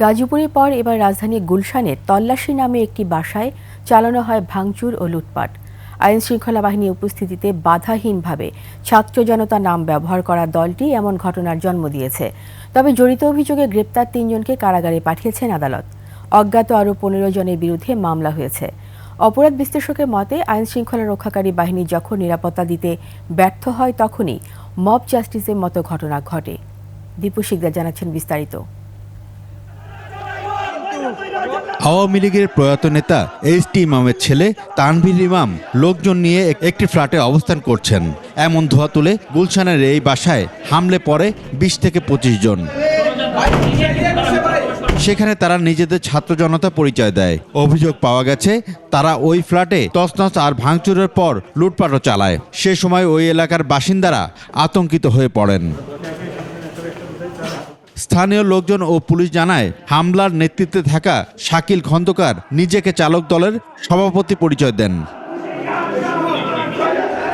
গাজীপুরের পর এবার রাজধানী গুলশানে তল্লাশি নামে একটি বাসায় চালানো হয় ভাঙচুর ও লুটপাট। আইন শৃঙ্খলা বাহিনীর উপস্থিতিতে বাধাহীনভাবে ছাত্র জনতা নাম ব্যবহার করা দলটি এমন ঘটনার জন্ম দিয়েছে। তবে জড়িত অভিযোগে গ্রেপ্তার তিনজনকে কারাগারে পাঠিয়েছেন আদালত। অজ্ঞাত আরও পনেরো জনের বিরুদ্ধে মামলা হয়েছে। অপরাধ বিশ্লেষকের মতে, আইন শৃঙ্খলা রক্ষাকারী বাহিনী যখন নিরাপত্তা দিতে ব্যর্থ হয়, তখনই মব জাস্টিসের মতো ঘটনা ঘটে। দীপু শিকদার জানাচ্ছেন বিস্তারিত। আওয়ামী লীগের প্রয়াত নেতা এইচ টি ইমামের ছেলে তানভীর ইমাম লোকজন নিয়ে একটি ফ্ল্যাটে অবস্থান করছেন। এমন ধোয়া তুলে গুলশানের এই বাসায় হামলে পড়ে বিশ থেকে পঁচিশ জন। সেখানে তারা নিজেদের ছাত্র জনতা পরিচয় দেয়। অভিযোগ পাওয়া গেছে, তারা ওই ফ্ল্যাটে তছনছ আর ভাঙচুরের পর লুটপাটও চালায়। সে সময় ওই এলাকার বাসিন্দারা আতঙ্কিত হয়ে পড়েন। স্থানীয় লোকজন ও পুলিশ জানায়, হামলার নেতৃত্বে থাকা শাকিল খন্দকার নিজেকে চালক দলের সভাপতি পরিচয় দেন।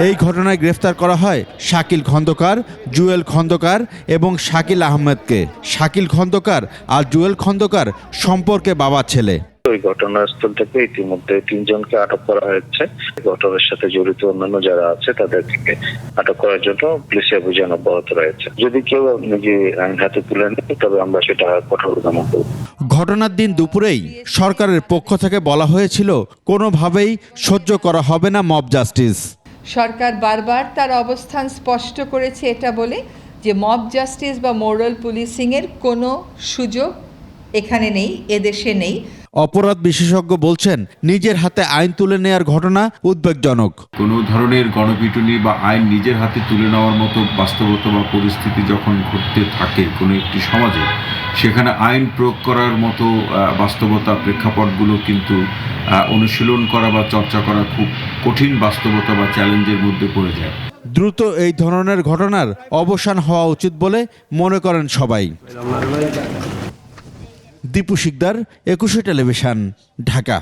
এই ঘটনায় গ্রেফতার করা হয় শাকিল খন্দকার, জুয়েল খন্দকার এবং শাকিল আহমেদকে। শাকিল খন্দকার আর জুয়েল খন্দকার সম্পর্কে বাবা ছেলে। ওই ঘটনাস্থল থেকে ইতিমধ্যে তিনজনকে আটক করা হয়েছে। ঘটনার সাথে জড়িত অন্যান্য যারা আছে তাদেরকে আটক করার জন্য পুলিশি অভিযান অব্যাহত রয়েছে। যদি কেউ নিজে আইন হাতে তুলে নেয় তবে আমরা সেটা কঠোর দমন করব ঘটনার দিন দুপুরেই সরকারের পক্ষ থেকে বলা হয়েছিল কোনোভাবেই সহ্য করা হবে না মব জাস্টিস। সরকার বারবার তার অবস্থান স্পষ্ট করেছে এটা বলে যে মব জাস্টিস বা মোরাল পুলিশিংয়ের কোনো সুযোগ এখানে নেই এদেশে নেই। অপরাধ বিশেষজ্ঞ বলছেন নিজের হাতে আইন তুলে নেয়ার ঘটনা উদ্বেগজনক। কোনো ধরনের গণপিটুনি বা আইন নিজের হাতে তুলে নেওয়ার মতো বাস্তবতা বা পরিস্থিতি যখন ঘটতে থাকে কোনো একটি সমাজে সেখানে আইন প্রয়োগ করার মতো বাস্তবতা প্রেক্ষাপটগুলো কিন্তু অনুশীলন করা বা চর্চা করা খুব কঠিন বাস্তবতা বা চ্যালেঞ্জের মধ্যে পড়ে যায়। দ্রুত এই ধরনের ঘটনার অবসান হওয়া উচিত বলে মনে করেন সবাই। দীপু শিকদার একুশে টেলিভিশন ঢাকা।